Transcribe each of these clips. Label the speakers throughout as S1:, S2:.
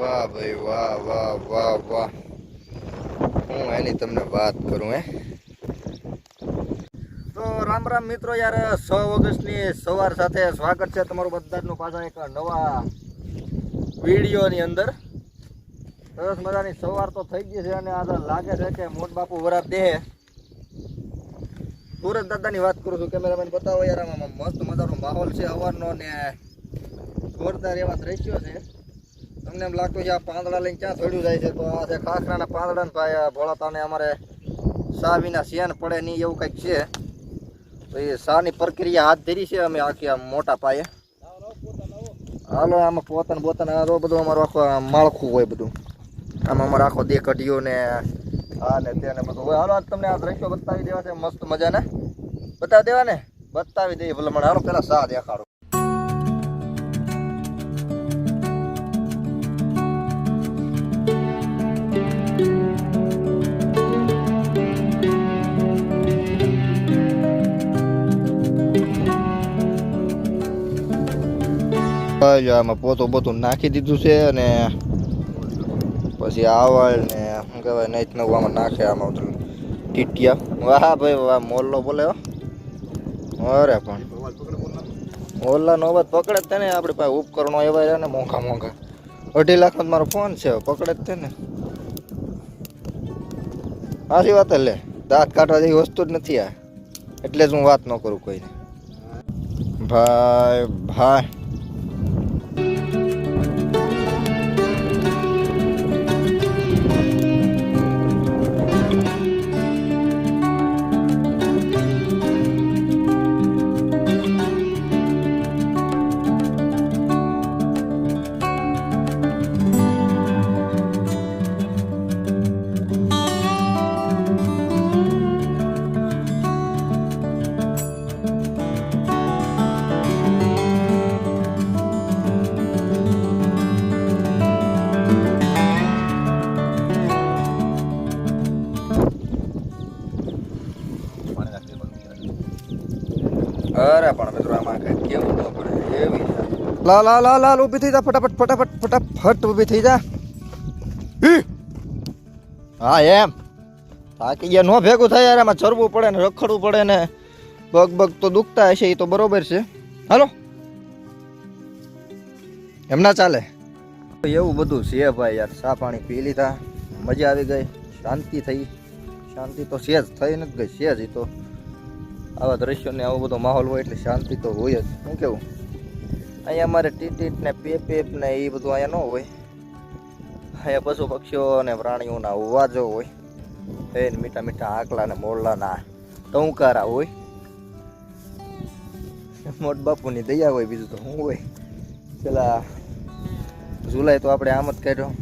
S1: વાહ ભાઈ, વાહ વાહ વાહ વાહ. હું એની તમને વાત કરું, હે. તો રામ રામ મિત્રો યાર, છ ઓગસ્ટની સવાર સાથે સ્વાગત છે તમારું બધાનું પાછા એક નવા વિડીયોની અંદર. સરસ મજાની સવાર તો થઈ ગઈ છે અને આજે લાગે છે કે મોટ બાપુ વરાપ દે સુરત દાદાની વાત કરું છું, કેમેરામેન બતાવો યાર, આમાં મસ્ત મજાનો માહોલ છે, અવારનો ને જોરદાર એવા દ્રશ્યો છે. તમને એમ લાગતું છે આ પાંદડા લઈને ક્યાં થોડ્યું જાય છે? તો આ છે ખાખરાના પાંદડા ને ભાઈ ભોળાતાને અમારે સા વિના શિયાન પડે નહીં એવું કંઈક છે. તો એ સાની પ્રક્રિયા હાથ ધરી છે અમે આખી આમ મોટા પાયે. હાલો, આમાં પોતાને પોતાને આ બધું, અમારું આખું માળખું હોય બધું. આમાં અમારો આખો દેહ કઢિયો ને આ ને તેને બધું હોય. હાલો તમને આ દ્રશ્યો બતાવી દેવા છે, મસ્ત મજાને. બતાવી દેવા ને બતાવી દઈએ ભલે, મને હાલો, પેલા સા દેખાડો. આમાં પોતું પોતું નાખી દીધું છે અને પછી આવળ ને શું કહેવાય નહીં નવું આમાં નાખે આમાં ટીટિયા. વાહ ભાઈ, વાહ, મોલ્લો બોલે અરે પણ. મોલ્લાનો અવાજ પકડે જ તેને, આપણી પાસે ઉપકરણો એવા રહ્યા ને, મોંઘા મોંઘા. અઢી લાખ તો મારો ફોન છે પકડે જ તેને. સારી વાત લે. દાંત કાઢવા જેવી વસ્તુ જ નથી આ. એટલે જ હું વાત ન કરું કોઈને. ભાઈ ભાઈ. અરે પણ મિત્રો આમાં કઈ કેવું ન પડે એવી લા લા લા લા ઊભી થઈ જા ફટાફટ ફટાફટ ફટાફટ ઊભી થઈ જા. હા એમ. થાકી ગયા નો ભેગું થાય યાર આમાં ચરવું પડે ને રખડવું પડે ને બગ બગ તો દુખતા હશે એ તો બરોબર છે. હાલો. એમ ના ચાલે. એવું બધું છે ભાઈ યાર ચા પાણી પી લીધા મજા આવી ગઈ શાંતિ થઈ. શાંતિ તો સેજ થઈ નથી ગઈ સેજ એ તો. આવા દ્રશ્યોને આવો બધો માહોલ હોય એટલે શાંતિ તો હોય જ. શું કેવું? અહીંયા અમારે ટીટીટ ને પેપેપ ને એ બધું અહીંયા ન હોય. અહીંયા પશુ પક્ષીઓ અને પ્રાણીઓના અવાજો હોય. એ મીઠા મીઠા આકલા ને મોરલાના ટંકારા હોય. મોટ બાપુની દયા હોય બીજું તો શું હોય? પેલા જુલાઈ તો આપણે આમ જ કાઢ્યો.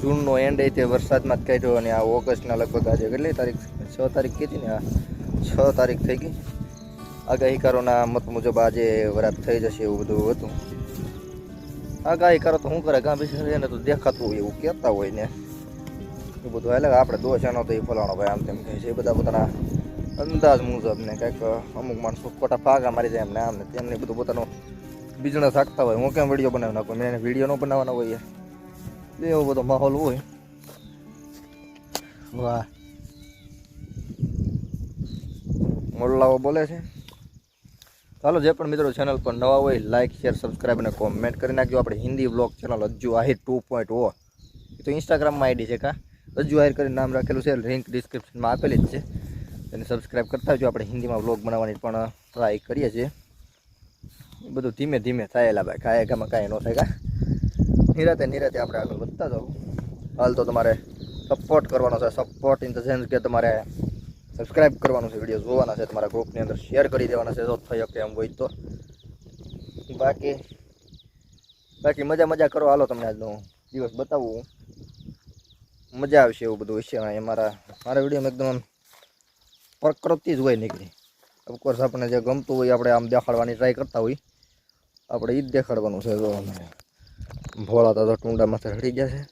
S1: જૂનનો એન્ડ એ તે વરસાદમાં જ કાઢ્યો અને આ ઓગસ્ટના લગભગ આજે કેટલી તારીખ? છ તારીખ કીધી ને આ છ તારીખ થઈ ગઈ. આગાહીકારોના મત મુજબ આજે વરાપ થઈ જશે એવું બધું હતું. આગાહીકારો તો શું કરે ગામ બેસી તો દેખાતું હોય એવું કહેતા હોય ને. એ બધું એટલે આપણે દોષ એનો તો એ ફલાણો ભાઈ આમ તેમ કહે છે. એ બધા પોતાના અંદાજ મુજબ ને કંઈક અમુક માણસો ખોટા ફાગા મારી જાય એમને આમ ને તેમને બધું પોતાનો બિઝનેસ રાખતા હોય. હું કેમ વીડિયો બનાવી નાખું? મેં વીડિયો ન બનાવવાના હોય એવો બધો માહોલ હોય. વાહ. મોરલાઓ બોલે છે. ચાલો, જે પણ મિત્રો ચેનલ પર નવા હોય લાઇક શેર સબસ્ક્રાઈબ અને કોમેન્ટ કરી નાખજો. આપણે હિન્દી બ્લોગ ચેનલ હજુ આહિર ટુ પોઈન્ટ ઓ એ તો ઇન્સ્ટાગ્રામમાં આઈડી છે કા? હજુ આહિર કરીને નામ રાખેલું છે. લિંક ડિસ્ક્રિપ્શનમાં આપેલી જ છે. એને સબસ્ક્રાઈબ કરતા જો આપણે હિન્દીમાં બ્લોગ બનાવવાની પણ ટ્રાય કરીએ છીએ. બધું ધીમે ધીમે થાયેલા ભાઈ. કાંઈ ગામાં કાંઈ ન થાય કા? નિરાતે નિરાતે આપણે આગળ વધતા જવું હાલ તો તમારે સપોર્ટ કરવાનો છે. સપોર્ટ ઇન ધ સેન્સ કે તમારે સબસ્ક્રાઇબ કરવાનું છે વીડિયો જોવાના છે, તમારા ગ્રુપની અંદર શેર કરી દેવાના છે, જો થઈ શકે એમ હોય તો. બાકી બાકી મજા મજા કરો, હાલો તમને આજનો દિવસ બતાવું. મજા આવશે એવું બધું હશે એ મારા મારા વિડીયોમાં એકદમ પ્રકૃતિ જ હોય નીકળી. ઓફકોર્સ આપણને જે ગમતું હોય, આપણે આમ દેખાડવાની ટ્રાય કરતા હોય, આપણે એ જ દેખાડવાનું છે, જો અમે ભોળાતા તો ટુંડામાંથી હટી ગયા છે.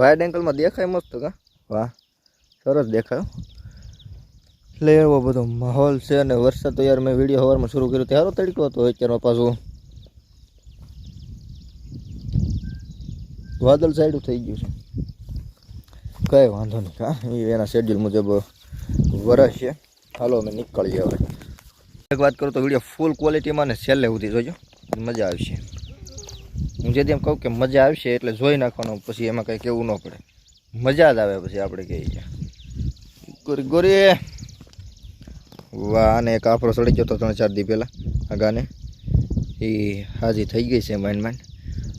S1: વાઇડ એંગલમાં દેખાય મસ્ત, કા? વાહ, સરસ દેખાય. એટલે એવો બધો માહોલ છે અને વરસાદ તો યાર મેં વીડિયો હવારમાં શરૂ કર્યો ત્યારે તડકો હતો અત્યારમાં પાછું. વાદળ સાઈડું થઈ ગયું છે. કંઈ વાંધો નહીં, હા. એ એના શેડ્યુલ મુજબ વરસ છે હાલો, અમે નીકળીએ હવે. એક વાત કરું તો વીડિયો ફૂલ ક્વોલિટીમાં ને છેલ્લે સુધી જોજો. મજા આવશે. હું જે એમ કહું કે મજા આવશે એટલે જોઈ નાખવાનું, પછી એમાં કંઈ કેવું ન પડે. મજા જ આવે પછી આપણે કહીએ. ગોરી ગોરી. વાહ આને એક આફરો સડી ગયો તો ત્રણ ચાર દી પહેલાં. આગાને એ હાજી થઈ ગઈ છે માંડ માંડ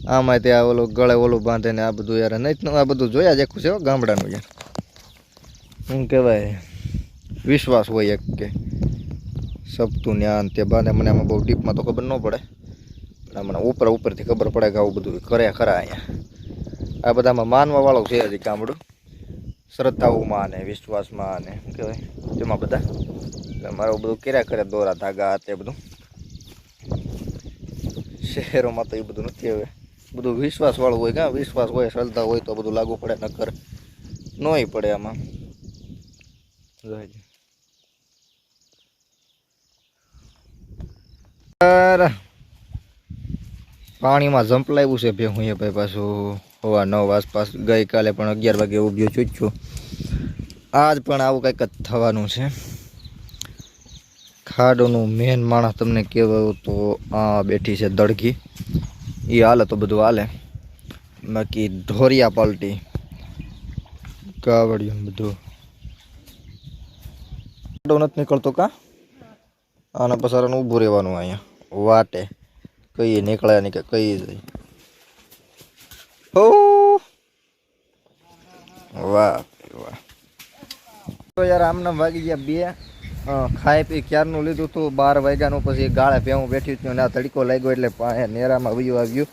S1: આમાં ત્યાં ઓલું ગળે ઓલું બાંધે ને આ બધું યાર, નહીં આ બધું જોયા જ આખું છે ગામડાનું યાર. શું કહેવાય? વિશ્વાસ હોય એક કે. સપતું જ્ઞાન તે બાને મને આમાં બહુ ડીપમાં તો ખબર ન પડે. પણ મને ઉપર ઉપરથી ખબર પડે કે આવું બધું કરે ખરા અહીંયા. આ બધામાં માનવા વાળું છે હજી ગામડું. શ્રદ્ધાઓમાં અને વિશ્વાસમાં અને શું કહેવાય? તેમાં બધા. એટલે મારું બધું કર્યા કરે, દોરા ધાગા તે બધું. શહેરોમાં તો એ બધું નથી હવે. બધું વિશ્વાસવાળું હોય ક્યાં વિશ્વાસ હોય સલતા હોય તો બધું લાગુ પડે, નકર નોય પડે આમાં. પાણીમાં ઝંપલાવ્યું છે ભેહું એ ભાઈ પાછું. હોવા નવ આસપાસ ગઈકાલે પણ અગિયાર વાગે ઉભ્યો છું જ છું આજ પણ આવું કંઈક જ થવાનું છે. ખાડોનું મેન માણસ તમને કહેવાયું તો આ બેઠી છે દડકી એ હાલે તો બધું હાલે. બાકી ઢોરિયા પલટી કાવડિયું બધું. ખાડો નથી નીકળતો કા? આના પસારાનું ઊભું રહેવાનું અહીંયા. વાટે. કઈ નીકળ્યા નહીં કે કઈ જાય વાહ વાહ. તો યાર આમને વાગી ગયા બે. ખાઈ પી ક્યારનું લીધું હતું બાર વાગ્યાનું પછી ગાળે ભેવું બેઠી હતી ને આ તડકો લાગ્યો એટલે નેરામાં વયું આવ્યું.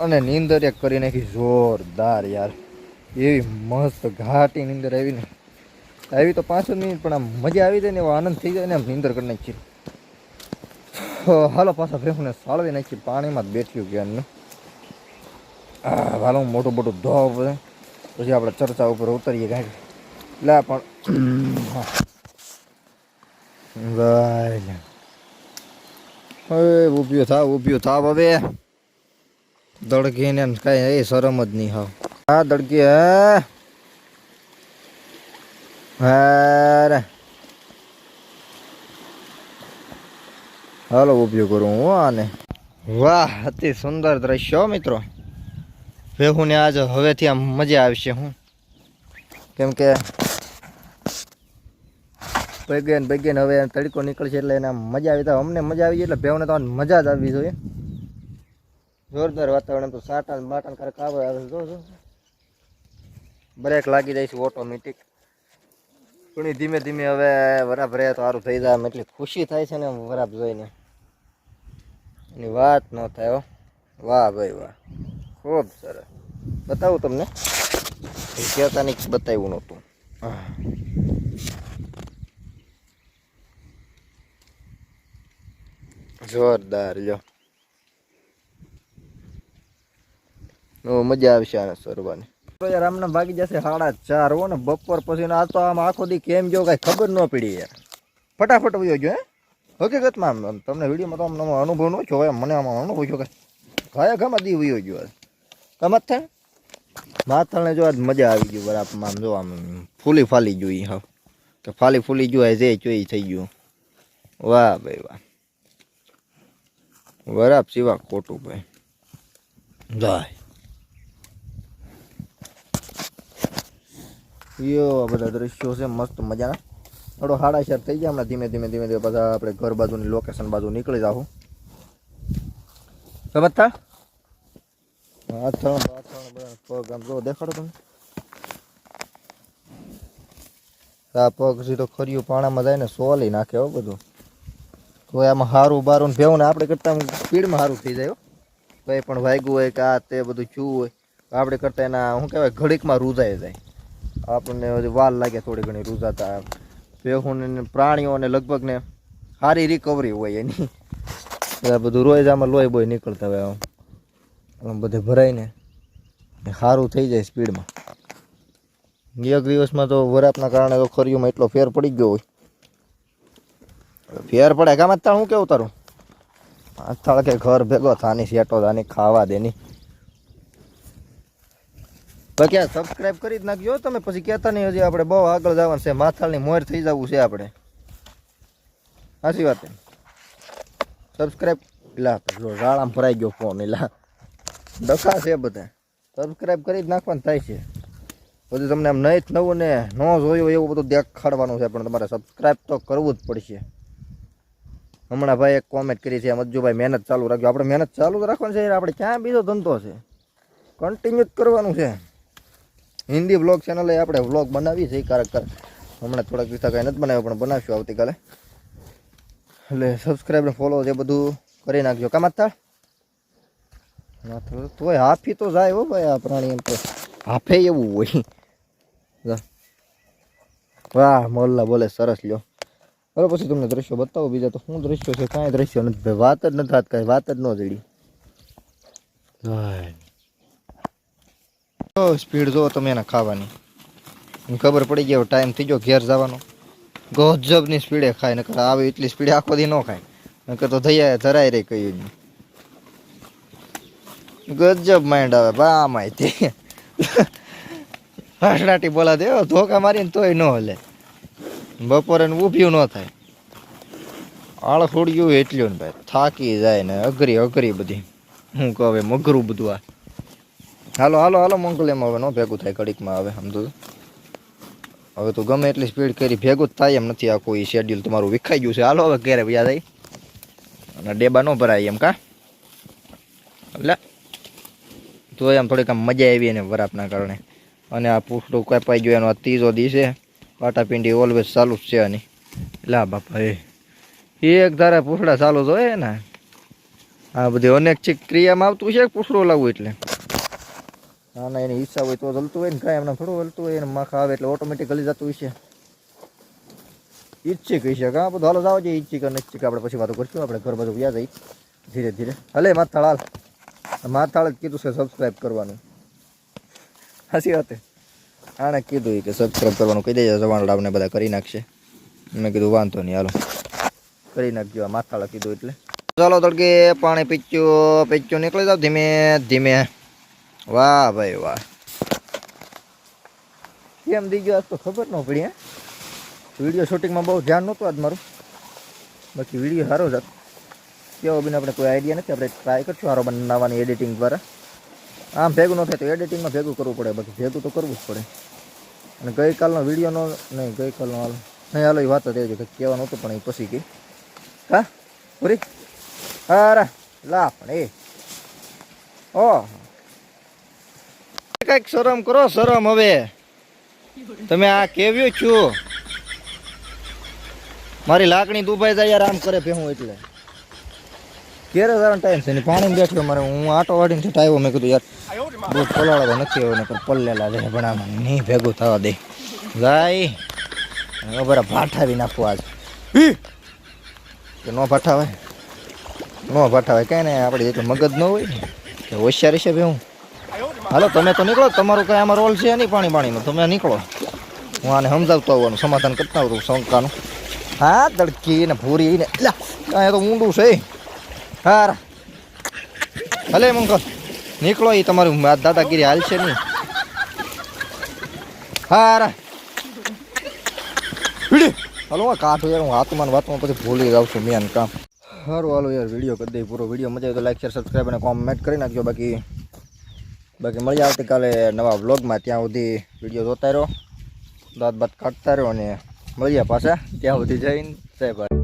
S1: અને નીંદર એક કરી નાખી. જોરદાર યાર. એવી મસ્ત ઘાટી નીંદર આવી ને. આવી તો પાંચ મિનિટ, પણ આમ મજા આવી જાય ને એવો આનંદ થઈ જાય ને આમ નીંદર કરી નાખી. હાલો પાછા ભેહુને સાળવી નાખી. પાણીમાં જ બેઠ્યું જ્ઞાનનું હાલો મોટું મોટું ધોવા પછી આપણે ચર્ચા ઉપર ઉતરીએ કાંઈક લે, પણ ભાઈ હવે ઊભ્યો થાવ ઊભ્યો થાવ હવે. દડકીને કાંઈ એ શરમ જ નહીં હાવ. હા દડકી હે. હારે. હાલો, ઉપયોગ કરું હું આને. વાહ, અતિ સુંદર દ્રશ્ય મિત્રો. ભેહુને આજ હવેથી આમ મજા આવશે હું. કેમ કે ભગેન પૈગે ને હવે તડકો નીકળશે એટલે એને મજા આવી. તો અમને મજા આવી એટલે ભેવને તો મજા જ આવવી જોઈએ. જોરદાર વાતાવરણ તો સાટા બાટા ને કારક આવે આવે. જો બ્રેક લાગી જાય છે ઓટોમેટિક પણ ધીમે ધીમે હવે વરાપ રહે તો સારું થઈ જાય એટલી ખુશી થાય છે ને વરાપ જોઈને. એની વાત ન થાય હો. વાહ ભાઈ વાહ. ખૂબ સરસ. બતાવું તમને. કહેતા નહીં બતાવ્યું નહોતું. જોરદાર જો મજા આવશે આને સરવાની. તો યાર આમને ભાગી જશે સાડા ચાર, હો ને? બપોર પછી આ તો આમ આખો દી કેમ જો કાંઈ ખબર ન પડી યાર. ફટાફટ વયો હે? હકીકતમાં આમ તમને વિડીયોમાં તો અનુભવ ન છો મને આમાં અનુભવ છો કે ઘાયા ઘામાં દી વયો જો ગમત થાય? માથાને જો આજ મજા આવી ગઈ બરાબર આમ જો આમ ફૂલી ફાલી જોઈ, હા. કે ફાલી ફૂલી જોઈએ જે જોઈ, થઈ ગયું. વાહ ભાઈ વાહ. બરાબર સિવા ખોટું ભાઈ જાય યો આ બધા દ્રશ્યો છે મસ્ત મજાના. થોડો સાડા ચાર થઈ ગયા હમણાં ધીમે ધીમે ધીમે ધીમે બધા આપણે ઘર બાજુની લોકેશન બાજુ નીકળી જાઉં સમજતા? હાથણ બાથણ બધા પગ આમ જો દેખાડો તમે. આ પગ સીધો ખર્યું પાણામાં જાય ને સોલી નાખે હો બધું. તો આમાં હારું બારું ભેવું ને આપણે કરતા સ્પીડમાં સારું થઈ જાય કંઈ પણ વાગ્યું હોય કે આ તે બધું ચૂ હોય, તો આપણે કરતા એના શું કહેવાય, ઘડીકમાં રૂજાઈ જાય. આપણને વાલ લાગે થોડી ઘણી રૂજાતા ભેહું ને પ્રાણીઓને લગભગ ને સારી રિકવરી હોય એની. આ બધું રોજ આમાં લોહી બોય નીકળતા હોય. આમ. બધે ભરાઈને સારું થઈ જાય સ્પીડમાં. એક દિવસમાં તો વરાપના કારણે તો ખરીઓમાં એટલો ફેર પડી ગયો હોય. ફેર પડે. કામ અત્યારે હું કેવું તારું? અત્યારે કે ઘર ભેગો થાની સેટો થાની, ખાવા દેની. બાકી આ સબસ્ક્રાઇબ કરી જ નાખજો તમે. પછી કહેતા નહીં હજી આપણે બહુ આગળ જવાનું છે. માથાળની મોર થઈ જવું છે આપણે. સાચી વાત છે. સબસ્ક્રાઇબ લા રાળામ ભરાઈ ગયો ફોન એલા. ડખા છે બધા. સબસ્ક્રાઇબ કરી જ નાખવાનું થાય છે. બધું તમને આમ નહીં જ નવું ને ન જોયું એવું બધું દેખાડવાનું છે. પણ તમારે સબસ્ક્રાઇબ તો કરવું જ પડશે. હમણાં ભાઈ એક કોમેન્ટ કરી છે, મજ્જુભાઈ મહેનત ચાલુ રાખજો. આપણે મહેનત ચાલુ જ રાખવાની છે. આપણે ક્યાં બીજો ધંધો છે? કન્ટિન્યુ કરવાનું છે. હિન્દી વ્લોગ ચેનલે આપણે વ્લોગ બનાવીએ છીએ ક્યારેક ક્યારેક હમણાં થોડાક દિવસ કાંઈ નથી બનાવ્યો, પણ બનાવશું આવતીકાલે. એટલે સબસ્ક્રાઈબ ને ફોલો જે બધું કરી નાખજો. કામ હતા તોય હાફી તો જાય હો ભાઈ આ પ્રાણી એમ તો. હાફે એવું હોય. વાહ, મોલ્લા બોલે સરસ લ્યો. બરાબર પછી તમને દ્રશ્યો બતાવો બીજા તો શું દ્રશ્યો છે કાંઈ દ્રશ્યો નથી. ભાઈ વાત જ નથી થતી કાંઈ વાત જ ન જડી. સ્પીડ જુઓ તમે એને ખાવાની. ખબર પડી ગયો ટાઈમ થઈ ગયો ઘેર જવાનો. ગજબની સ્પીડે ખાય નકર આવી એટલી સ્પીડે આખો દી ન ખાય. નકર તો થયા ધરાય રે કહ્યું ગજબ માઇન્ડ આવે બા માહિતી હસડાટી બોલા દે ધોકા મારીને તોય ન હલે. બપોરે ઊભ્યું ન થાય. આળ ખોડ્યું એટલું ને ભાઈ, થાકી જાય ને અઘરી અઘરી બધી. હું કહું હવે મગરું બધું આ. હાલો હાલો હાલો મંગલેમાં હવે ન ભેગું થાય કડીકમાં હવે સમજો. હવે તો ગમે એટલી સ્પીડ કરી ભેગું જ થાય એમ નથી આ કોઈ શેડ્યુલ તમારું વિખાઈ ગયું છે. હાલો, હવે ઘેરે વ્યા થાય અને ડેબા ન ભરાય એમ કા? એટલે તો એમ થોડીક આમ મજા આવી એને વરાપના કારણે. અને આ પૂછડું કપાઈ ગયું, એનો આ ત્રીજો દી છે. પાટાપિંડી ઓલવેઝ ચાલુ જ છે આની. લા બાપા, એ. એક ધારા પૂછડા ચાલુ જ હોય ને. આ બધી અનેક ચીક ક્રિયામાં આવતું છે પૂછડું લાવવું એટલે? ના ના, એની ઈચ્છા હોય તો હલતું હોય ને, કાંઈ એમને થોડું હલતું હોય, એને માખા આવે એટલે ઓટોમેટિક હલી જતું હશે. ઈચ્છિક કહી કાં બધું હાલો જાવ છે ઈચ્છિક અને ઈચ્છિક આપણે પછી વાતો કરશું, આપણે ઘર બધું વ્યાજ આવી ધીરે ધીરે. હલે, માથાળ હાલ. માથાળ જ કીધું છે સબસ્ક્રાઈબ કરવાનું. હાસી વાત. આણે કીધું કે સબસ્ક્રાઈબ કરવાનું કહી દેજો જવાન આપણે બધા કરી નાખશે મેં કીધું, વાંધો નહીં, હાલો. કરી નાખજો, આ માથાળા કીધું એટલે. ચાલો તડકે પાણી પીચ્યું પીચ્યું, નીકળી જાવ ધીમે ધીમે. વાહ ભાઈ, વાહ. કેમ દી ગયો? આજ તો ખબર ન પડી, હે. વીડિયો શૂટિંગમાં બહુ ધ્યાન નહોતું આજ મારું. બાકી વીડિયો સારો જ હતો. કેવો બીને આપણે કોઈ આઈડિયા નથી, આપણે ટ્રાય કરશું. સારો બનાવવાની એડિટિંગ દ્વારા. આમ ભેગું ન થાય તો એડિટિંગમાં ભેગું કરવું પડે, બાકી ભેગું તો કરવું જ પડે. અને ગઈકાલનો વિડીયોનો નહીં, ગઈકાલનો હાલ નહીં, હાલો એ વાત જ કે કહેવાનું હતું પણ એ પછી ગઈ. હા? પૂરી? હારા, લા, પણ એ. ઓ કંઈક શરમ કરો, શરમ હવે. તમે આ કેવ્યું છું? મારી લાકડી દુભાઈ જાય યાર આમ કરે ભેહું એટલે. ક્યારે જવાનો ટાઈમ છે. ને પાણી બેઠો મારે હું આટો વાળીને છૂટ આવ્યો. મેં કીધું, યાર દૂધ પલાળવા નથી આવ્યો ને પલ્લેલા છે નહીં ભેગું થવા દે. જાય. હવે ભાઠાવી નાખવું આજ. કે ન ભાઠાવે ન ભાઠાવે કાંઈ નહીં, આપણે જેટલું મગજ ન હોય ને, કે હોશિયારી છે ભેહું હાલો, તમે તો નીકળો. તમારું કાંઈ આમાં રોલ છે નહીં પાણી પાણીનો? તમે નીકળો. હું આને સમજાવતો આવવાનું, સમાધાન કરતા આવું શંકાનું. હા, તડકી ને ભૂરી ને કાંઈ તો ઊંડું છે. હાર. ભલે મંકલ નીકળો એ તમારું દાદાગીરી હાલશે નહીં. હારા. હલો કાઠું યાર, હું હાથમાં વાતમાં પછી ભૂલી જાઉં છું મેન કામ. સારું હાલો યાર, વીડિયો કરી દઈ પૂરો. વીડિયો મજા આવે તો લાઈક શેર સબસ્ક્રાઈબ અને કોમેન્ટ કરી નાખજો. બાકી બાકી મળી આવતીકાલે નવા વ્લોગમાં ત્યાં સુધી વીડિયો જોતા રહ્યો દાંત બાત કાઢતા રહ્યો અને મળીએ પાછા. ત્યાં સુધી જઈને સાહેબ